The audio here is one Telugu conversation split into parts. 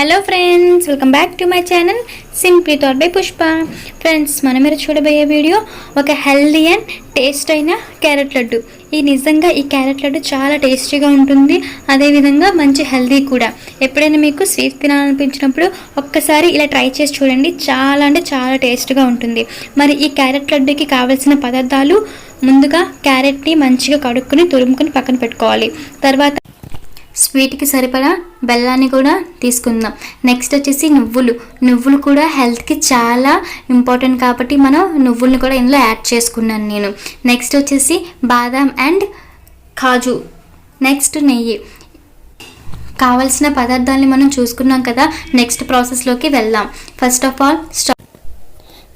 Hello friends welcome back to my channel simply thought by Pushpa friends మనం మీరు చూడబోయే వీడియో ఒక హెల్దీ అండ్ టేస్ట్ అయిన క్యారెట్ లడ్డు. ఈ నిజంగా ఈ క్యారెట్ లడ్డు చాలా టేస్టీగా ఉంటుంది అదేవిధంగా మంచి హెల్దీ కూడా. ఎప్పుడైనా మీకు స్వీట్ తినాలనిపించినప్పుడు ఒక్కసారి ఇలా ట్రై చేసి చూడండి చాలా అంటే చాలా టేస్ట్గా ఉంటుంది. మరి ఈ క్యారెట్ లడ్డుకి కావాల్సిన పదార్థాలు ముందుగా క్యారెట్ని మంచిగా కడుక్కుని తురుముకొని పక్కన పెట్టుకోవాలి. తర్వాత స్వీట్కి సరిపడా బెల్లాన్ని కూడా తీసుకుందాం. నెక్స్ట్ వచ్చేసి నువ్వులు. నువ్వులు కూడా హెల్త్కి చాలా ఇంపార్టెంట్ కాబట్టి మనం నువ్వులను కూడా ఇందులో యాడ్ చేసుకున్నాను నేను. నెక్స్ట్ వచ్చేసి బాదాం అండ్ కాజు. నెక్స్ట్ నెయ్యి. కావలసిన పదార్థాలని మనం చూసుకున్నాం కదా నెక్స్ట్ ప్రాసెస్లోకి వెళ్దాం. First of all stove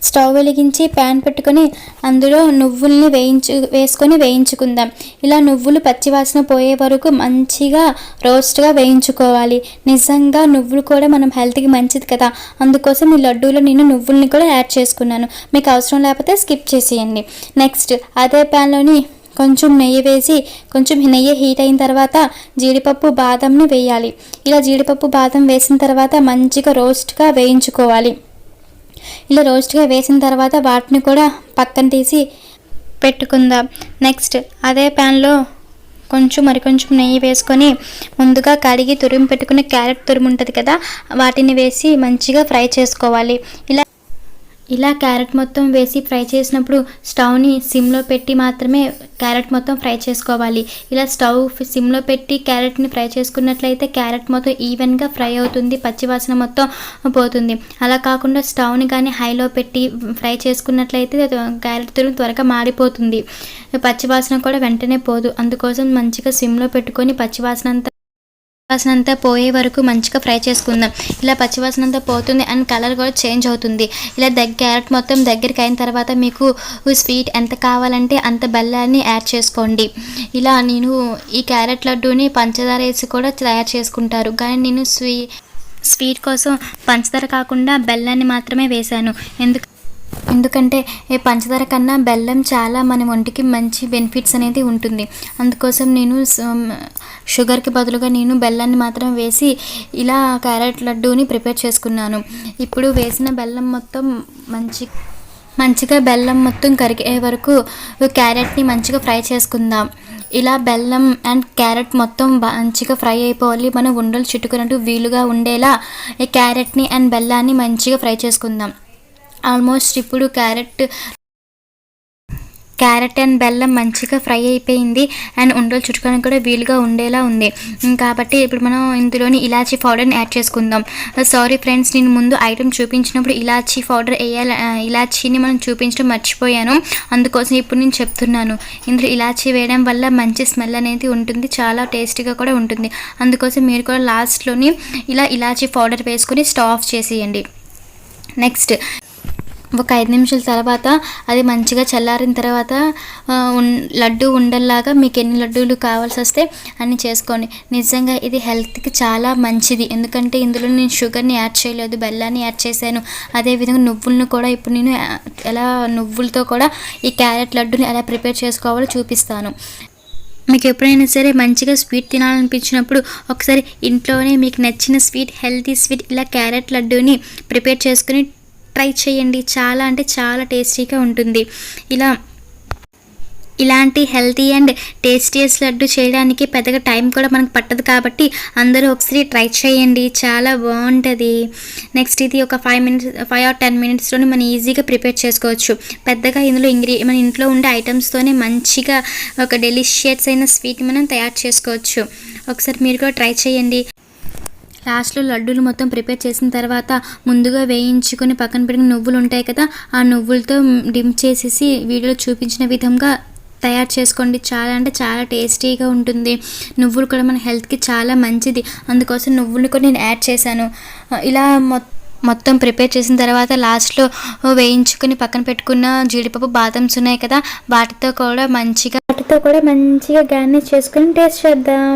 stove వెలిగించి ప్యాన్ పెట్టుకొని అందులో నువ్వుల్ని వేయించు వేసుకొని వేయించుకుందాం. ఇలా నువ్వులు పచ్చివాసన పోయే వరకు మంచిగా రోస్ట్గా వేయించుకోవాలి. నిజంగా నువ్వులు కూడా మనం హెల్త్కి మంచిది కదా. అందుకోసం ఈ లడ్డూలో నేను నువ్వుల్ని కూడా యాడ్ చేసుకున్నాను. మీకు అవసరం లేకపోతే స్కిప్ చేసేయండి. నెక్స్ట్ అదే ప్యాన్లోని కొంచెం నెయ్యి వేసి కొంచెం నెయ్యి హీట్ అయిన తర్వాత జీడిపప్పు బాదంని వేయాలి. ఇలా జీడిపప్పు బాదం వేసిన తర్వాత మంచిగా రోస్ట్గా వేయించుకోవాలి. ఇలా రోస్ట్గా వేసిన తర్వాత వాటిని కూడా పక్కన తీసి పెట్టుకుందాం. నెక్స్ట్ అదే ప్యాన్లో కొంచెం మరి కొంచెం నెయ్యి వేసుకొని ముందుగా కడిగి తురిమి పెట్టుకున్న క్యారెట్ తురిమి ఉంటుంది కదా వాటిని వేసి మంచిగా ఫ్రై చేసుకోవాలి. ఇలా ఇలా క్యారెట్ మొత్తం వేసి ఫ్రై చేసినప్పుడు స్టవ్ని సిమ్లో పెట్టి మాత్రమే క్యారెట్ మొత్తం ఫ్రై చేసుకోవాలి. ఇలా స్టవ్ సిమ్లో పెట్టి క్యారెట్ని ఫ్రై చేసుకున్నట్లయితే క్యారెట్ మొత్తం ఈవెన్గా ఫ్రై అవుతుంది పచ్చివాసన మొత్తం పోతుంది. అలా కాకుండా స్టవ్ని కానీ హైలో పెట్టి ఫ్రై చేసుకున్నట్లయితే క్యారెట్ తురుము త్వరగా మాడిపోతుంది. పచ్చివాసన కూడా వెంటనే పోదు. అందుకోసం మంచిగా సిమ్లో పెట్టుకొని పచ్చివాసన అంతా పచ్చివాసన అంతా పోయే వరకు మంచిగా ఫ్రై చేసుకుందాం. ఇలా పచ్చివాసన అంతా పోతుంది అండ్ కలర్ కూడా చేంజ్ అవుతుంది. ఇలా దగ్గర క్యారెట్ మొత్తం దగ్గరికి అయిన తర్వాత మీకు స్వీట్ ఎంత కావాలంటే అంత బెల్లాన్ని యాడ్ చేసుకోండి. ఇలా నేను ఈ క్యారెట్ లడ్డూని పంచదార వేసి కూడా తయారు చేసుకుంటారు. కానీ నేను స్వీ స్వీట్ కోసం పంచదార కాకుండా బెల్లాన్ని మాత్రమే వేశాను. ఎందుకు ఎందుకంటే పంచదార కన్నా బెల్లం చాలా మన ఒంటికి మంచి బెనిఫిట్స్ అనేది ఉంటుంది. అందుకోసం నేను షుగర్కి బదులుగా నేను బెల్లాన్ని మాత్రం వేసి ఇలా క్యారెట్ లడ్డూని ప్రిపేర్ చేసుకున్నాను. ఇప్పుడు వేసిన బెల్లం మొత్తం మంచి మంచిగా బెల్లం మొత్తం కరిగే వరకు క్యారెట్ని మంచిగా ఫ్రై చేసుకుందాం. ఇలా బెల్లం అండ్ క్యారెట్ మొత్తం మంచిగా ఫ్రై అయిపోవాలి. మనం ఉండలు చుట్టుకున్నట్టు వీలుగా ఉండేలా ఈ క్యారెట్ని అండ్ బెల్లాన్ని మంచిగా ఫ్రై చేసుకుందాం. ఆల్మోస్ట్ ఇప్పుడు క్యారెట్ క్యారెట్ అండ్ బెల్లం మంచిగా ఫ్రై అయిపోయింది. అండ్ ఉండలు చుట్టుకోవడానికి కూడా వీలుగా ఉండేలా ఉంది. కాబట్టి ఇప్పుడు మనం ఇందులోని ఇలాచీ పౌడర్ని యాడ్ చేసుకుందాం. సారీ ఫ్రెండ్స్ నేను ముందు ఐటమ్ చూపించినప్పుడు ఇలాచీ పౌడర్ వేయాలి ఇలాచీని మనం చూపించడం మర్చిపోయాను. అందుకోసం ఇప్పుడు నేను చెప్తున్నాను. ఇందులో ఇలాచీ వేయడం వల్ల మంచి స్మెల్ అనేది ఉంటుంది చాలా టేస్టీగా కూడా ఉంటుంది. అందుకోసం మీరు కూడా లాస్ట్లోని ఇలా ఇలాచీ పౌడర్ వేసుకొని స్టవ్ ఆఫ్ చేసేయండి. నెక్స్ట్ ఒక ఐదు నిమిషాల తర్వాత అది మంచిగా చల్లారిన తర్వాత లడ్డు ఉండల్లాగా మీకు ఎన్ని లడ్డూలు కావాల్సి వస్తే అన్ని చేసుకోండి. నిజంగా ఇది హెల్త్కి చాలా మంచిది. ఎందుకంటే ఇందులో నేను షుగర్ని యాడ్ చేయలేదు బెల్లాన్ని యాడ్ చేశాను. అదేవిధంగా నువ్వులను కూడా ఇప్పుడు నేను ఎలా నువ్వులతో కూడా ఈ క్యారెట్ లడ్డుని ఎలా ప్రిపేర్ చేసుకోవాలో చూపిస్తాను. మీకు ఎప్పుడైనా సరే మంచిగా స్వీట్ తినాలనిపించినప్పుడు ఒకసారి ఇంట్లోనే మీకు నచ్చిన స్వీట్ హెల్తీ స్వీట్ ఇలా క్యారెట్ లడ్డూని ప్రిపేర్ చేసుకుని ట్రై చేయండి. చాలా అంటే చాలా టేస్టీగా ఉంటుంది. ఇలా ఇలాంటి హెల్తీ అండ్ టేస్టీయస్ లడ్డు చేయడానికి పెద్దగా టైం కూడా మనకు పట్టదు కాబట్టి అందరూ ఒకసారి ట్రై చేయండి. చాలా బాగుంటుంది. నెక్స్ట్ ఇది ఒక five minutes five or ten మినిట్స్లోనే మనం ఈజీగా ప్రిపేర్ చేసుకోవచ్చు. పెద్దగా ఇందులో ఇంగ్రీ మన ఇంట్లో ఉండే ఐటమ్స్తోనే మంచిగా ఒక డెలిషియస్ అయిన స్వీట్ మనం తయారు చేసుకోవచ్చు. ఒకసారి మీరు కూడా ట్రై చేయండి. లాస్ట్లో లడ్డూలు మొత్తం ప్రిపేర్ చేసిన తర్వాత ముందుగా వేయించుకొని పక్కన పెట్టిన నువ్వులు ఉంటాయి కదా ఆ నువ్వులతో డిమ్ చేసేసి వీడియోలో చూపించిన విధంగా తయారు చేసుకోండి. చాలా అంటే చాలా టేస్టీగా ఉంటుంది. నువ్వులు కూడా మన హెల్త్కి చాలా మంచిది. అందుకోసం నువ్వుల్ని కూడా నేను యాడ్ చేశాను. ఇలా మొత్తం మొత్తం ప్రిపేర్ చేసిన తర్వాత లాస్ట్లో వేయించుకొని పక్కన పెట్టుకున్న జీడిపప్పు బాదమ్స్ ఉన్నాయి కదా వాటితో కూడా మంచిగా వాటితో కూడా మంచిగా గార్నిష్ చేసుకొని టేస్ట్ చేద్దాం.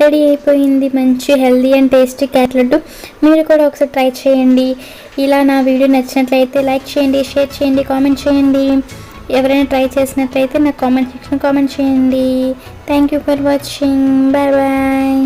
రెడీ అయిపోయింది మంచి healthy and tasty carrot laddu. మీరు కూడా ఒకసారి ట్రై చేయండి. ఇలా నా వీడియో నచ్చినట్లయితే లైక్ చేయండి షేర్ చేయండి కామెంట్ చేయండి. ఎవరైనా ట్రై చేసినట్లయితే నాకు కామెంట్ సెక్షన్ కామెంట్ చేయండి. Thank you for watching. Bye bye.